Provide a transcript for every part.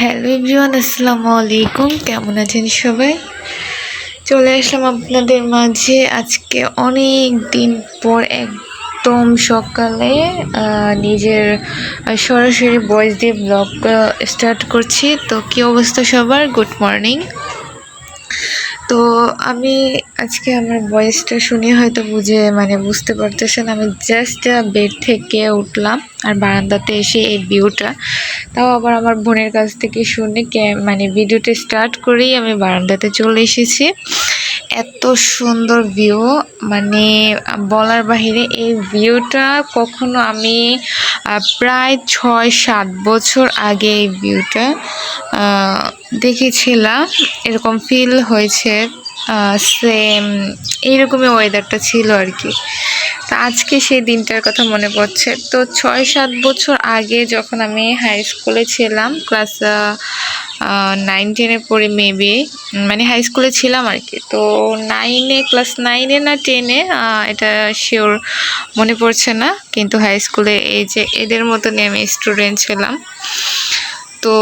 Hello everyone আসসালামু আলাইকুম। কেমন আছেন সবাই? চলে আসলাম আপনাদের মাঝে। আজকে অনেক দিন পর একদম সকালে নিজের সরাসরি ভয়েস দিয়ে ব্লগ স্টার্ট করছি। তো কী অবস্থা সবার? গুড মর্নিং তো আমি আজকে আমার ভয়েসটা শুনে হয়তো বুঝে মানে বুঝতে পারতেছেন, আমি জাস্ট বেড থেকে উঠলাম আর বারান্দাতে এসে এই ভিউটা তাও আবার আমার বোনের কাছ থেকে শুনে মানে ভিডিওটা স্টার্ট করেই আমি বারান্দাতে চলে এসেছি। এত সুন্দর ভিউ মানে বলার বাহিরে এই ভিউটা কখনো আমি প্রায় ছয় সাত বছর আগে এই ভিউটা দেখেছিলাম। এরকম ফিল হয়েছে সেম এইরকমই ওয়েদারটা ছিল আর কি। তো আজকে সেই দিনটার কথা মনে পড়ছে। তো ছয় সাত বছর আগে যখন আমি হাই স্কুলে ছিলাম ক্লাস নাইন টেনে পড়ি মেবি মানে হাই স্কুলে ছিলাম আর কি। তো নাইনে ক্লাস নাইনে না টেনে এটা শিওর মনে পড়ছে না, কিন্তু হাই স্কুলে এই যে এদের মতনই আমি স্টুডেন্ট ছিলাম। তো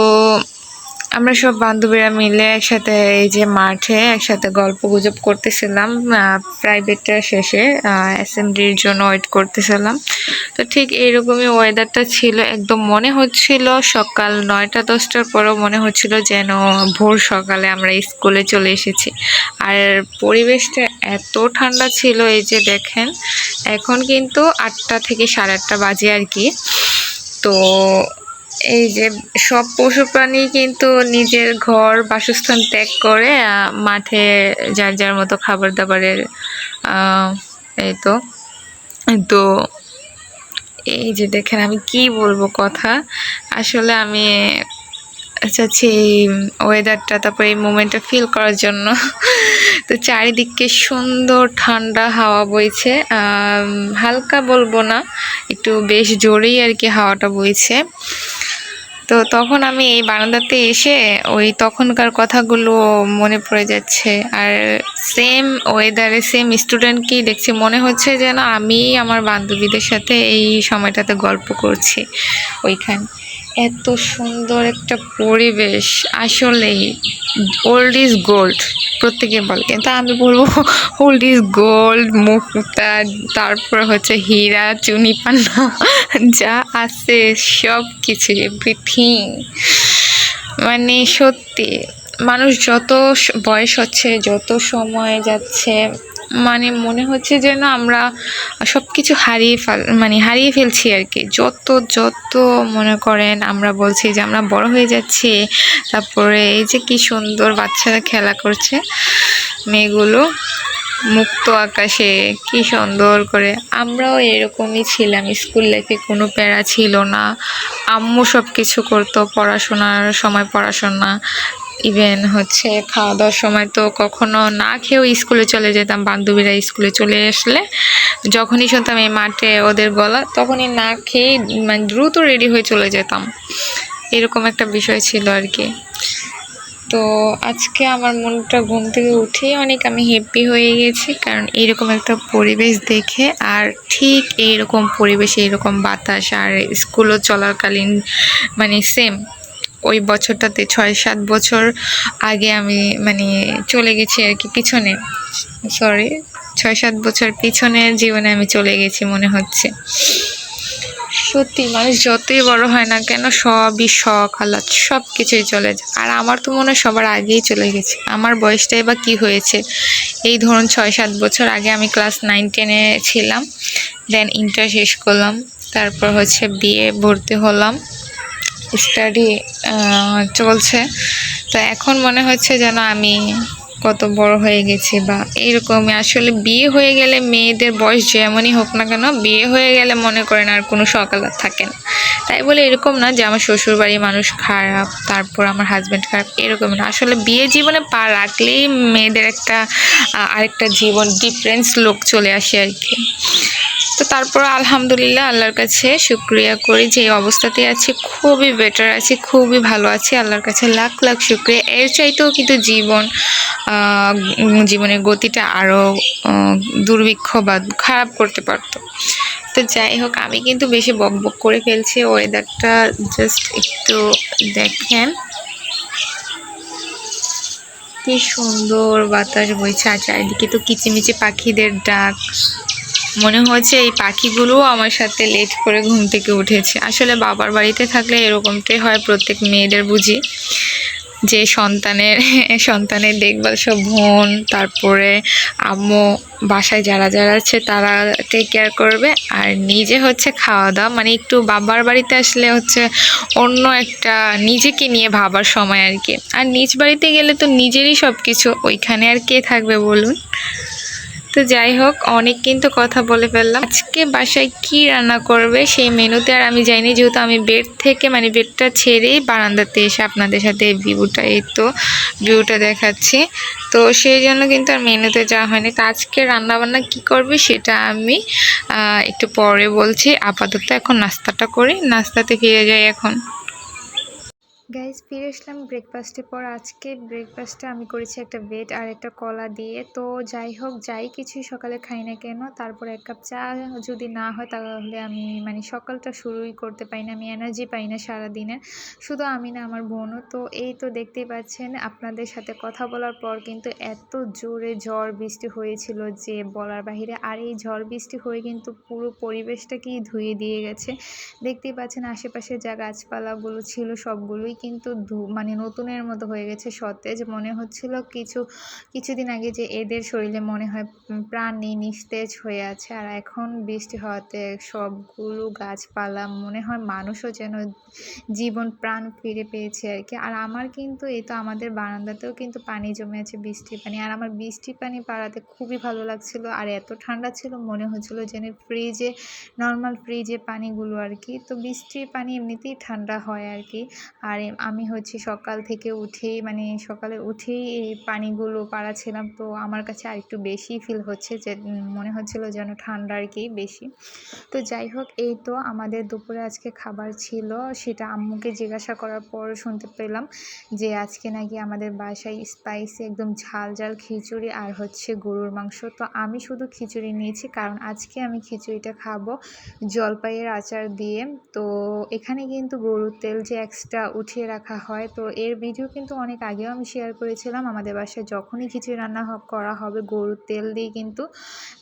আমরা সব বান্ধবীরা মিলে একসাথে এই যে মাঠে একসাথে গল্প গুজব করতেছিলাম প্রাইভেটটা শেষে অ্যাসেম্বলির জন্য ওয়েট করতেছিলাম। তো ঠিক এইরকমই ওয়েদারটা ছিল, একদম মনে হচ্ছিল সকাল নয়টা, দশটার পরেও মনে হচ্ছিল যেন ভোর সকালে আমরা স্কুলে চলে এসেছি। আর পরিবেশটা এত ঠান্ডা ছিল, এই যে দেখেন, এখন কিন্তু আটটা থেকে সাড়ে আটটা বাজে আর কি। তো এই যে সব পশু প্রাণী কিন্তু নিজের ঘর, বাসস্থান ত্যাগ করে মাঠে যার যার মতো খাবার দাবারের এই তো। তো এই যে দেখেন আমি কি বলব কথা। আসলে আমি চাচ্ছি এই ওয়েদারটা তারপর এই মোমেন্টটা ফিল করার জন্য। তো চারিদিকে সুন্দর ঠান্ডা হাওয়া বইছে। হালকা বলব না, একটু বেশ জোরেই আর কি হাওয়াটা বইছে। তো তখন আমি এই বারান্দাতে এসে ওই তখনকার কথাগুলো মনে পড়ে যাচ্ছে। আর সেম ওয়েদারে সেম স্টুডেন্টকেই দেখছি, মনে হচ্ছে যেন আমি আমার বান্ধবীদের সাথে এই সময়টাতে গল্প করছি, ওইখানে। এত সুন্দর একটা পরিবেশ। আসলেই ওল্ড ইজ গোল্ড প্রত্যেকে বলে। কিন্তু আমি বলব ওল্ড ইজ গোল্ড মুক্তা, তারপর হচ্ছে হীরা চুনি পান্না যা আছে সব কিছু এভরিথিং মানে সত্যি, মানুষ যত বয়স হচ্ছে, যত সময় যাচ্ছে মানে মনে হচ্ছে যেন আমরা সব কিছু হারিয়ে ফেল মানে হারিয়ে ফেলছি আর কি। যত যত মনে করেন আমরা বলছি যে আমরা বড় হয়ে যাচ্ছি, তারপরে এই যে কি সুন্দর বাচ্চারা খেলা করছে, মেয়েগুলো মুক্ত আকাশে, কি সুন্দর করে। আমরাও এরকমই ছিলাম, স্কুল লাইফে কোনো প্যারা ছিল না। আম্মু সব কিছু করতো, পড়াশোনার সময় পড়াশোনা। ইভেন হচ্ছে খাওয়া দাওয়ার সময় তো কখনো না খেয়েও স্কুলে চলে যেতাম। বান্ধবীরা স্কুলে চলে আসলে যখনই শুনতাম এই মাঠে ওদের গলা, তখনই না খেয়ে মানে দ্রুত রেডি হয়ে চলে যেতাম। এরকম একটা বিষয় ছিল আর কি তো আজকে আমার মনটা ঘুম থেকে উঠেই অনেক আমি হ্যাপি হয়ে গেছি, কারণ এরকম একটা পরিবেশ দেখে আর ঠিক এইরকম পরিবেশে এরকম বাতাস আর স্কুলও চলাকালীন মানে সেম ওই বছরটাতে ছয় সাত বছর আগে আমি মানে চলে গেছি আর কি পিছনে। সরি ছয় সাত বছর পিছনের জীবনে আমি চলে গেছি মনে হচ্ছে। সত্যি মানুষ যতই বড় হয় না কেন সবই শখ, আহ্লাদ সব কিছুই চলে যায়। আর আমার তো মনে হয় সবার আগেই চলে গেছে। আমার বয়সটাই বা কী হয়েছে? এই ধরুন ছয় সাত বছর আগে আমি ক্লাস নাইন, টেনে ছিলাম দেন ইন্টার শেষ করলাম, তারপর হচ্ছে বিয়ে ভর্তি হলাম। স্টাডি চলছে। তো এখন মনে হচ্ছে যেন আমি কত বড় হয়ে গেছি বা এইরকমই। আসলে বিয়ে হয়ে গেলে মেয়েদের বয়স যেমনই হোক না কেন, বিয়ে হয়ে গেলে মনে করেন আর কোনো সকাল আর থাকে না। তাই বলে এরকম না যে আমার শ্বশুর বাড়ির মানুষ খারাপ, তারপর আমার হাজব্যান্ড খারাপ এরকম না। আসলে বিয়ে জীবনে পা রাখলেই মেয়েদের একটা আরেকটা জীবন ডিফারেন্স লোক চলে আসে আর কি। তো তারপর আলহামদুলিল্লাহ আল্লাহর কাছে শুক্রিয়া করি যে অবস্থাতে আছি। খুবই বেটার আছি, খুবই ভালো আছি। আল্লাহর কাছে লাখ লাখ শুক্রিয়া। এর চাইতেও কিন্তু জীবন জীবনের গতিটা আরও দুর্ভিক্ষ বা খারাপ করতে পারতো। তো যাই হোক, আমি কিন্তু বেশি বক বক করে ফেলছি। ওয়েদারটা জাস্ট একটু দেখেন। কি সুন্দর বাতাস বইছে। আর চারিদিকে তো কিচিমিচি পাখিদের ডাক। মনে হচ্ছে এই পাখিগুলো আমার সাথে লেট করে ঘুম থেকে উঠেছে। আসলে বাবার বাড়িতে থাকলে এরকমটাই হয় প্রত্যেক মেয়েদের বুঝি। যে সন্তানের সন্তানের দেখভাল সব বোন, তারপরে আম্মু, বাসায় যারা যারা আছে তারা টেক কেয়ার করবে। আর নিজে হচ্ছে খাওয়া দাওয়া মানে একটু বাবার বাড়িতে আসলে হচ্ছে অন্য একটা নিজেকে নিয়ে ভাবার সময় আর কি। আর নিজ বাড়িতে গেলে তো নিজেরই সব কিছু ওইখানে আর কে থাকবে বলুন? তো যাই হোক, অনেক কিন্তু কথা বলে ফেললাম। আজকে বাসায় কি রান্না করবে সেই মেনুতে আর আমি যাইনি যেহেতু আমি বেড থেকে মানে বেডটা ছেড়েই বারান্দাতে এসে আপনাদের সাথে ভিউটা, এই তো ভিউটা দেখাচ্ছি। তো সেই জন্য কিন্তু আর মেনুতে যাওয়া হয়নি। তো আজকে রান্নাবান্না কি করবে সেটা আমি একটু পরে বলছি। আপাতত এখন নাস্তাটা করি। নাস্তাতে ফিরে যাই এখন। গাইজ ফিরে আসলাম ব্রেকফাস্টের পর। আজকে ব্রেকফাস্টে আমি করেছি একটা বেড আর একটা কলা দিয়ে। তো যাই হোক, যাই কিছুই সকালে খাই না কেন, তারপর এক কাপ চা যদি না হয়, তাহলে আমি মানে সকালটা শুরুই করতে পারি না, আমি এনার্জি পাই না সারাদিনে। শুধু আমি না, আমার বোনও। তো এই তো দেখতেই পাচ্ছেন, আপনাদের সাথে কথা বলার পর কিন্তু এত জোরে ঝড় বৃষ্টি হয়েছিল যে বলার বাহিরে। আর এই ঝড় বৃষ্টি হয়ে কিন্তু পুরো পরিবেশটাকেই ধুয়ে দিয়ে গেছে। দেখতেই পাচ্ছেন আশেপাশে যা গাছপালাগুলো ছিল, সবগুলোই কিন্তু মানে নতুনের মতো হয়ে গেছে সতেজ। মনে হচ্ছিল কিছু, কিছুদিন আগে যে এদের শরীরে মনে হয় প্রাণ নেই নিস্তেজ হয়ে আছে, আর এখন বৃষ্টি হওয়াতে সবগুলো গাছপালা মনে হয় মানুষও যেন জীবন প্রাণ ফিরে পেয়েছে আর কি। আর আমার কিন্তু, এই তো আমাদের বারান্দাতেও কিন্তু পানি জমে আছে বৃষ্টির পানি, আর আমার বৃষ্টির পানি পাড়াতে খুবই ভালো লাগছিল, আর এত ঠান্ডা ছিল মনে হচ্ছিল যেন ফ্রিজে নর্মাল ফ্রিজে পানিগুলো আর কি। তো বৃষ্টির পানি এমনিতেই ঠান্ডা হয় আর কি, আর আমি হচ্ছে সকাল থেকে উঠেই মানে সকালে উঠেই এই পানিগুলো পাড়াচ্ছিলাম তো আমার কাছে আর একটু বেশি ফিল হচ্ছে যে মনে হচ্ছিল যেন ঠান্ডা আর কি বেশি। তো যাই হোক, এই তো আমাদের দুপুরে আজকে খাবার ছিল। সেটা আম্মুকে জিজ্ঞাসা করার পর শুনতে পেলাম যে, আজকে নাকি আমাদের বাসায় স্পাইসি একদম ঝাল ঝাল খিচুড়ি আর হচ্ছে গরুর মাংস। তো আমি শুধু খিচুড়ি নিয়েছি, কারণ আজকে আমি খিচুড়িটা খাব জলপাইয়ের আচার দিয়ে। তো এখানে কিন্তু গরুর তেল যে এক্সট্রা উঠিয়ে রাখা হয়। তো এর ভিডিও কিন্তু অনেক আগেও আমি শেয়ার করেছিলাম। আমাদের বাসায় যখনই খিচুড়ি রান্না করা হবে, গরুর তেল দিয়ে কিন্তু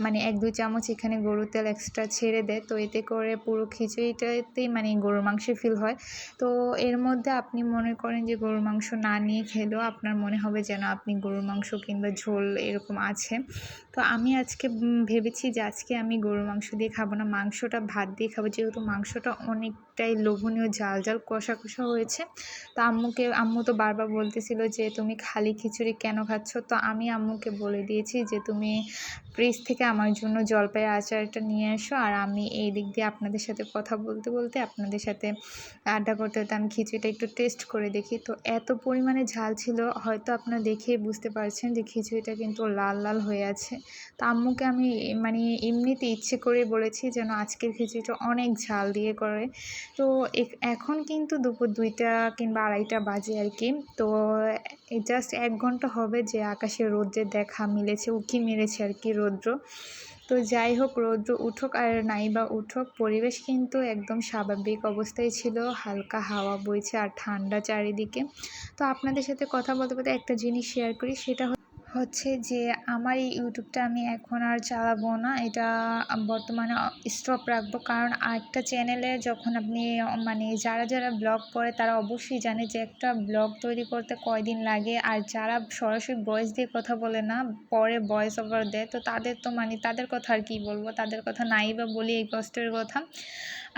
মানে এক দুই চামচ এখানে গরুর তেল এক্সট্রা ছেড়ে দেয়। তো এতে করে পুরো খিচুড়িটাতেই মানে গরুর মাংসের ফিল হয়। তো এর মধ্যে আপনি মনে করেন যে গরুর মাংস না নিয়ে খেলেও আপনার মনে হবে যেন আপনি গরুর মাংস কিংবা ঝোল এরকম আছে। তো আমি আজকে ভেবেছি যে আজকে আমি গরুর মাংস দিয়ে খাব না, মাংসটা ভাত দিয়ে খাব। যেহেতু মাংসটা অনেকটাই লোভনীয় ঝাল ঝাল কষা কষা হয়েছে। তো আম্মুকে, আম্মু তো বারবার বলতেছিল যে, তুমি খালি খিচুড়ি কেন খাচ্ছ? তো আমি আম্মুকে বলে দিয়েছি যে, তুমি ফ্রিজ থেকে আমার জন্য জলপাইয়ের আচারটা নিয়ে এসো আর আমি এই দিক দিয়ে আপনাদের সাথে কথা বলতে বলতে আপনাদের সাথে আড্ডা করতে করতে আমি খিচুড়িটা একটু টেস্ট করে দেখি। তো এত পরিমাণে ঝাল ছিল, হয়তো আপনারা দেখেই বুঝতে পারছেন যে, খিচুড়িটা কিন্তু লাল লাল হয়ে আছে। তো আম্মুকে আমি মানে এমনিতে ইচ্ছে করে বলেছি যেন আজকের খিচুড়িটা অনেক ঝাল দিয়ে করে। তো এখ- এখন কিন্তু দুপুর দুইটা কিংবা আড়াইটা বাজে আর কি। তো জাস্ট এক ঘণ্টা হবে যে আকাশে রৌদ্রের দেখা মিলেছে, উকি মেরেছে আর কি রৌদ্র। তো যাই হোক, রৌদ্র উঠুক আর নাই বা উঠুক, পরিবেশ কিন্তু একদম স্বাভাবিক অবস্থায় ছিল। হালকা হাওয়া বইছে আর ঠান্ডা চারিদিকে। তো আপনাদের সাথে কথা বলতে বলতে একটা জিনিস শেয়ার করি, সেটা হচ্ছে যে আমার এই ইউটিউবটা আমি এখন আর চালাবো না। এটা বর্তমানে স্টপ রাখব। কারণ আরেকটা চ্যানেলে যখন আপনি মানে যারা যারা ব্লগ করে তারা অবশ্যই জানে যে একটা ব্লগ তৈরি করতে কয়দিন লাগে। আর যারা সরাসরি ভয়েস দিয়ে কথা বলে না, পরে ভয়েস ওভার দেয়, তো তাদের তো মানে তাদের কথা আর কি বলব? তাদের কথা নাই বা বলি এই কষ্টের কথা।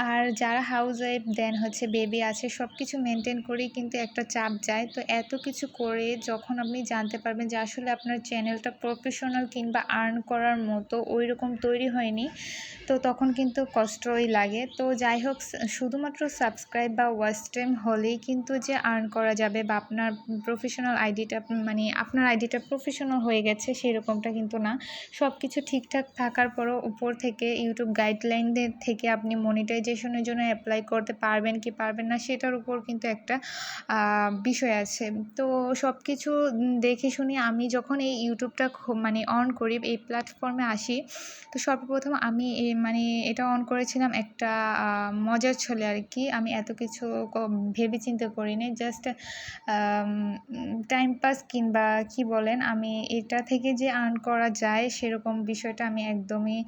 আর যারা হাউস ওয়াইফ দেন হচ্ছে বেবি আছে সব কিছু মেনটেন করেই কিন্তু একটা চাপ যায়। তো এত কিছু করে যখন আপনি জানতে পারবেন যে আসলে আপনার চ্যানেলটা প্রফেশনাল কিংবা আর্ন করার মতো ওই রকম তৈরি হয়নি, তো তখন কিন্তু কষ্টই লাগে। তো যাই হোক, শুধুমাত্র সাবস্ক্রাইব বা ওয়াচ টাইম হলেই কিন্তু যে আর্ন করা যাবে বা আপনার প্রফেশনাল আইডিটা মানে আপনার আইডিটা প্রফেশনাল হয়ে গেছে সেরকমটা কিন্তু না। সব কিছু ঠিকঠাক থাকার পরও উপর থেকে ইউটিউব গাইডলাইনদের থেকে আপনি মনিটাইজেশনের জন্য অ্যাপ্লাই করতে পারবেন কি পারবেন না, সেটার উপর কিন্তু একটা বিষয় আছে। তো সব কিছু দেখে শুনে আমি যখন এই ইউটিউবটা মানে অন করি, এই প্ল্যাটফর্মে আসি, তো সর্বপ্রথম আমি মানে এটা অন করেছিলাম একটা মজার ছলে আর কি। আমি এত কিছু ভেবে চিন্তে করিনি জাস্ট টাইম পাস কিংবা কি বলেন, আমি এটা থেকে যে আর্ন করা যায়, সেরকম বিষয়টা আমি একদমই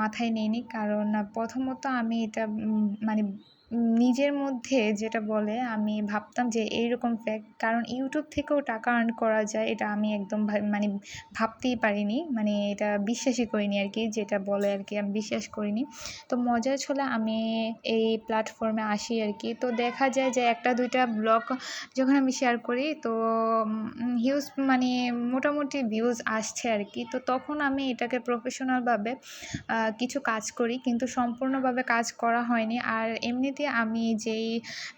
মাথায় নিইনি। কারণ প্রথমত আমি এটা মানে নিজের মধ্যে যেটা বলে, আমি ভাবতাম যে এইরকম ফ্যাক্ট কারণ ইউটিউব থেকেও টাকা আর্ন করা যায়, এটা আমি একদম মানে ভাবতেই পারিনি মানে এটা বিশ্বাসই করিনি আর কি যেটা বলে আর কি আমি বিশ্বাস করিনি। তো মজার ছলে আমি এই প্ল্যাটফর্মে আসি আর কি তো দেখা যায় যে একটা, দুইটা ব্লগ যখন আমি শেয়ার করি, তো হিউজ মানে মোটামুটি ভিউজ আসছে আর কি তো তখন আমি এটাকে প্রফেশনালভাবে কিছু কাজ করি, কিন্তু সম্পূর্ণভাবে কাজ করা হয়নি। আর এমনিতে আমি যেই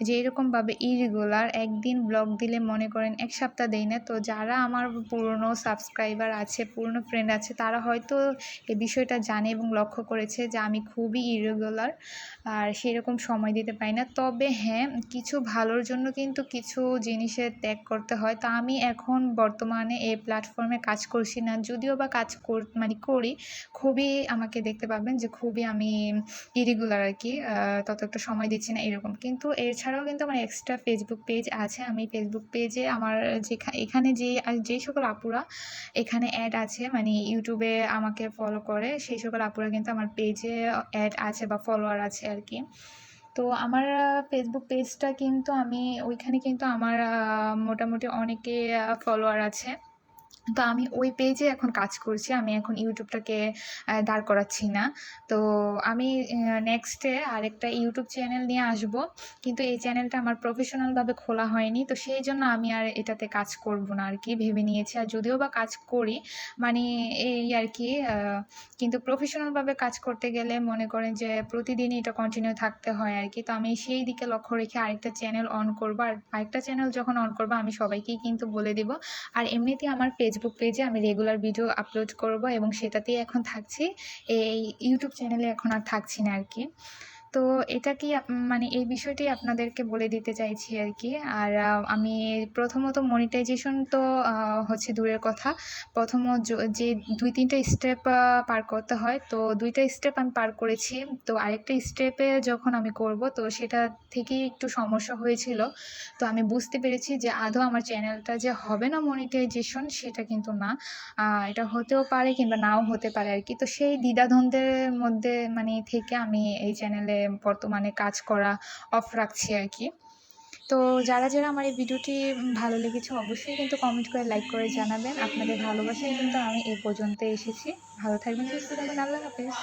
যেই রকমভাবে ইরেগুলার একদিন ব্লগ দিলে মনে করেন এক সপ্তাহ দেই না, তো যারা আমার পুরনো সাবস্ক্রাইবার আছে, পুরনো ফ্রেন্ড আছে, তারা হয়তো এই বিষয়টা জানে এবং লক্ষ্য করেছে যে আমি খুবই ইরেগুলার আর সেরকম সময় দিতে পারি না। তবে হ্যাঁ কিছু ভালোর জন্য কিন্তু কিছু জিনিসের ত্যাগ করতে হয়। তো আমি এখন বর্তমানে এই প্ল্যাটফর্মে কাজ করছি না, যদিও বা কাজ কর মানে করি, খুবই আমাকে দেখতে পাবেন যে খুবই আমি ইরেগুলার আর কি তত একটা সময় দিচ্ছি না এরকম। কিন্তু এছাড়াও কিন্তু আমার এক্সট্রা ফেসবুক পেজ আছে। আমি ফেসবুক পেজে আমার যেখা, এখানে যে যেই সকল আপুরা এখানে অ্যাড আছে মানে ইউটিউবে আমাকে ফলো করে, সেই সকল আপুরা কিন্তু আমার পেজে অ্যাড আছে বা ফলোয়ার আছে আর কি তো আমার ফেসবুক পেজটা কিন্তু আমি, ওইখানে কিন্তু আমার মোটামুটি অনেকে ফলোয়ার আছে। তো আমি ওই পেজে এখন কাজ করছি, আমি এখন ইউটিউবটাকে দাঁড় করাচ্ছি না। তো আমি নেক্সটে আরেকটা ইউটিউব চ্যানেল নিয়ে আসব, কিন্তু এই চ্যানেলটা আমার প্রফেশনালভাবে খোলা হয়নি, তো সেই জন্য আমি আর এটাতে কাজ করব না আর কি ভেবে নিয়েছি। আর যদিও বা কাজ করি মানে এই আর কি কিন্তু প্রফেশনালভাবে কাজ করতে গেলে মনে করেন যে প্রতিদিনই এটা কন্টিনিউ থাকতে হয় আর কি তো আমি সেই দিকে লক্ষ্য রেখে আরেকটা চ্যানেল অন করব, আর আরেকটা চ্যানেল যখন অন করব, আমি সবাইকেই কিন্তু বলে দিব। আর এমনিতে আমার ফেসবুক পেজে আমি রেগুলার ভিডিও আপলোড করব এবং সেটাতেই এখন থাকছি। এই ইউটিউব চ্যানেলে এখন আর থাকছি না আর কি। তো এটা কি মানে এই বিষয়টি আপনাদেরকে বলে দিতে চাইছি আর কি। আর আমি প্রথমত মনিটাইজেশন তো হচ্ছে দূরের কথা। প্রথম যে দুই তিনটা স্টেপ পার করতে হয়, তো দুইটা স্টেপ আমি পার করেছি। তো আরেকটা স্টেপে যখন আমি করব, তো সেটা থেকেই একটু সমস্যা হয়েছিল। তো আমি বুঝতে পেরেছি যে আদৌ আমার চ্যানেলটা যে হবে না মনিটাইজেশন সেটা কিন্তু না। এটা হতেও পারে কিংবা নাও হতে পারে আর কি। তো সেই দ্বিধাদ্বন্দ্বের মধ্যে মানে থেকে আমি এই চ্যানেলে বর্তমানে কাজ করা অফ রাখছি আর কি। তো যারা যারা আমার এই ভিডিওটি ভালো লেগেছে অবশ্যই কিন্তু কমেন্ট করে লাইক করে জানাবেন। আপনাদের ভালোবাসায় কিন্তু আমি এ পর্যন্ত এসেছি। ভালো থাকবেন, সুস্থ থাকবেন। আল্লাহ হাফেজ।